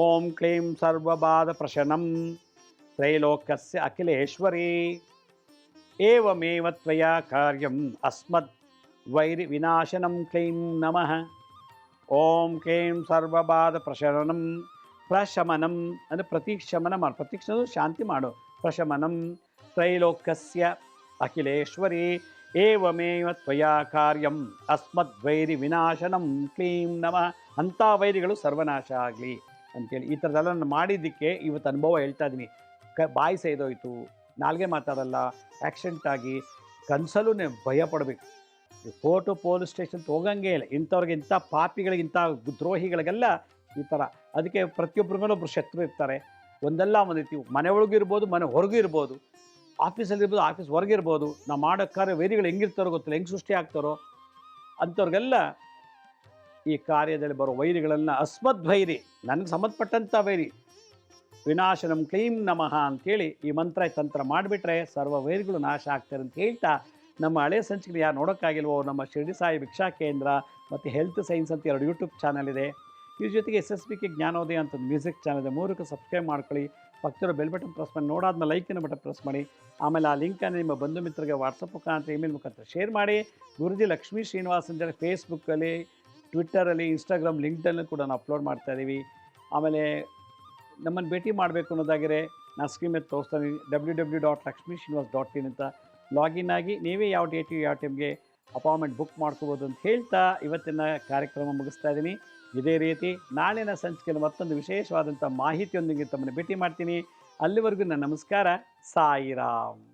ಓಂ ಕ್ಲೀಂ ಸರ್ವಬಾಧ ಪ್ರಶನಂ ತ್ರೈಲೋಕಸ್ಯ ಅಖಿಲೇಶ್ವರಿ ಏವಮೇವ ತ್ವಯ ಕಾರ್ಯಂ ಅಸ್ಮದ್ ವೈರಿ ವಿನಾಶನಂ ಕ್ಲೀಂ ನಮಃ. ಓಂ ಕ್ಲೀಂ ಸರ್ವಬಾಧ ಪ್ರಶನಂ ಪ್ರಶಮನಂ ಅಂದರೆ ಪ್ರತಿಕ್ಷಮನ ಮಾಡು ಪ್ರತಿಕ್ಷಮ ಶಾಂತಿ ಮಾಡು. ಪ್ರಶಮನಂ ತ್ರೈಲೋಕ್ಯಸ್ಯ ಅಖಿಲೇಶ್ವರಿ ಏವಮೇವ ತ್ವಯ ಕಾರ್ಯಂ ಅಸ್ಮದ್ವೈರಿ ವಿನಾಶನಂ ಕ್ಲೀಂ ನಮಃ ಅಂಥ ವೈರಿಗಳು ಸರ್ವನಾಶ ಆಗಲಿ ಅಂತೇಳಿ ಈ ಥರದೆಲ್ಲ ನಾನು ಮಾಡಿದ್ದಕ್ಕೆ ಇವತ್ತು ಅನುಭವ ಹೇಳ್ತಾ ಇದ್ದೀನಿ. ಕ ಬಾಯಿ ಸೇದೋಯ್ತು, ನಾಲ್ಗೆ ಮಾತಾಡಲ್ಲ ಆಕ್ಸಿಡೆಂಟ್ ಆಗಿ ಕನಸಲ್ಲೂ ಭಯ ಪಡಬೇಕು. ಕೋರ್ಟು, ಪೊಲೀಸ್ ಸ್ಟೇಷನ್ ಹೋಗಂಗೆ ಇಲ್ಲ. ಇಂಥವ್ರಿಗೆ ಇಂಥ ಪಾಪಿಗಳಿಗೆ ಇಂಥ ದ್ರೋಹಿಗಳಿಗೆಲ್ಲ ಈ ಥರ ಅದಕ್ಕೆ ಪ್ರತಿಯೊಬ್ಬರಿಗೂ ಒಬ್ಬರು ಶತ್ರು ಇರ್ತಾರೆ. ಒಂದಲ್ಲ ಒಂದು ರೀತಿ ಮನೆ ಒಳಗೂ ಇರ್ಬೋದು, ಮನೆ ಹೊರಗೂ ಇರ್ಬೋದು. ಆಫೀಸಲ್ಲಿ ಇರ್ಬೋದು, ಆಫೀಸ್ ಹೊರಗಿರ್ಬೋದು ನಾವು ಮಾಡೋ ಕಾರ್ಯ ವೈರಿಗಳು ಹೆಂಗಿರ್ತಾರೋ ಗೊತ್ತಿಲ್ಲ, ಹೆಂಗೆ ಸೃಷ್ಟಿ ಆಗ್ತಾರೋ, ಅಂಥವ್ರಿಗೆಲ್ಲ ಈ ಕಾರ್ಯದಲ್ಲಿ ಬರೋ ವೈರಿಗಳನ್ನು ಅಸ್ಮದ್ವೈರಿ, ನನಗೆ ಸಂಬಂಧಪಟ್ಟಂಥ ವೈರಿ, ವಿನಾಶನಂ ಕ್ಲೀಂ ನಮಃ ಅಂತೇಳಿ ಈ ಮಂತ್ರ ತಂತ್ರ ಮಾಡಿಬಿಟ್ರೆ ಸರ್ವ ವೈರಿಗಳು ನಾಶ ಆಗ್ತಾರೆ ಅಂತ ಹೇಳ್ತಾ ನಮ್ಮ ಹಳೆ ಸಂಚಿಕೆ ಯಾರು ನೋಡೋಕ್ಕಾಗಿಲ್ವೋ ನಮ್ಮ ಶಿರ್ಡಿ ಸಾಯಿ ಭಿಕ್ಷಾ ಕೇಂದ್ರ ಮತ್ತು ಹೆಲ್ತ್ ಸೈನ್ಸ್ ಅಂತ ಎರಡು ಯೂಟ್ಯೂಬ್ ಚಾನಲ್ ಇದೆ. ಇದ್ರ ಜೊತೆಗೆ ಎಸ್ ಎಸ್ ಬಿ ಕೆ ಜ್ಞಾನೋದಯ ಅಂತ ಮ್ಯೂಸಿಕ್ ಚಾನಲ್ ಇದೆ. ಮೂರಕ್ಕೆ ಸಬ್ಸ್ಕ್ರೈಬ್ ಮಾಡ್ಕೊಳ್ಳಿ. ಪಕ್ಕದ ಬೆಲ್ ಬಟನ್ ಪ್ರೆಸ್ ಮಾಡಿ, ನೋಡಾದ್ಮೇಲೆ ಲೈಕಿನ ಬಟನ್ ಪ್ರೆಸ್ ಮಾಡಿ, ಆಮೇಲೆ ಆ ಲಿಂಕನ್ನು ನಿಮ್ಮ ಬಂಧು ಮಿತ್ರರಿಗೆ ವಾಟ್ಸಪ್ ಮುಖಾಂತರ ಇಮೇಲ್ ಮುಖಾಂತರ ಶೇರ್ ಮಾಡಿ. ಗುರುಜಿ ಲಕ್ಷ್ಮೀ ಶ್ರೀನಿವಾಸ್ ಅಂತೇಳಿ ಫೇಸ್ಬುಕ್ಕಲ್ಲಿ ಟ್ವಿಟ್ಟರಲ್ಲಿ ಇನ್ಸ್ಟಾಗ್ರಾಮ್ ಲಿಂಕ್ಡಲ್ಲೂ ಕೂಡ ನಾವು ಅಪ್ಲೋಡ್ ಮಾಡ್ತಾ ಇದ್ದೀವಿ ಆಮೇಲೆ ನಮ್ಮನ್ನು ಭೇಟಿ ಮಾಡಬೇಕು ಅನ್ನೋದಾಗಿರೆ ನಾನು ಸ್ಕ್ರೀನ್ ಮೇಲೆ ತೋರಿಸ್ತಾನೆ W W dot Lakshmi Srinivas dot in ಅಂತ. ಲಾಗಿನ್ ಆಗಿ ನೀವೇ ಯಾವ ಡೇಟಿಗೆ ಯಾವ ಟೈಮ್ಗೆ ಅಪಾಯಿಂಟ್ಮೆಂಟ್ ಬುಕ್ ಮಾಡ್ಕೋಬೋದು ಅಂತ ಹೇಳ್ತಾ ಇವತ್ತಿನ ಕಾರ್ಯಕ್ರಮ ಮುಗಿಸ್ತಾ ಇದ್ದೀನಿ ಇದೇ ರೀತಿ ನಾಳಿನ ಸಂಚಿಕೆಯಲ್ಲಿ ಮತ್ತೊಂದು ವಿಶೇಷವಾದಂಥ ಮಾಹಿತಿಯೊಂದಿಗೆ ತಮ್ಮನ್ನು ಭೇಟಿ ಮಾಡ್ತೀನಿ. ಅಲ್ಲಿವರೆಗೂ ನನ್ನ ನಮಸ್ಕಾರ. ಸಾಯಿರಾಮ್.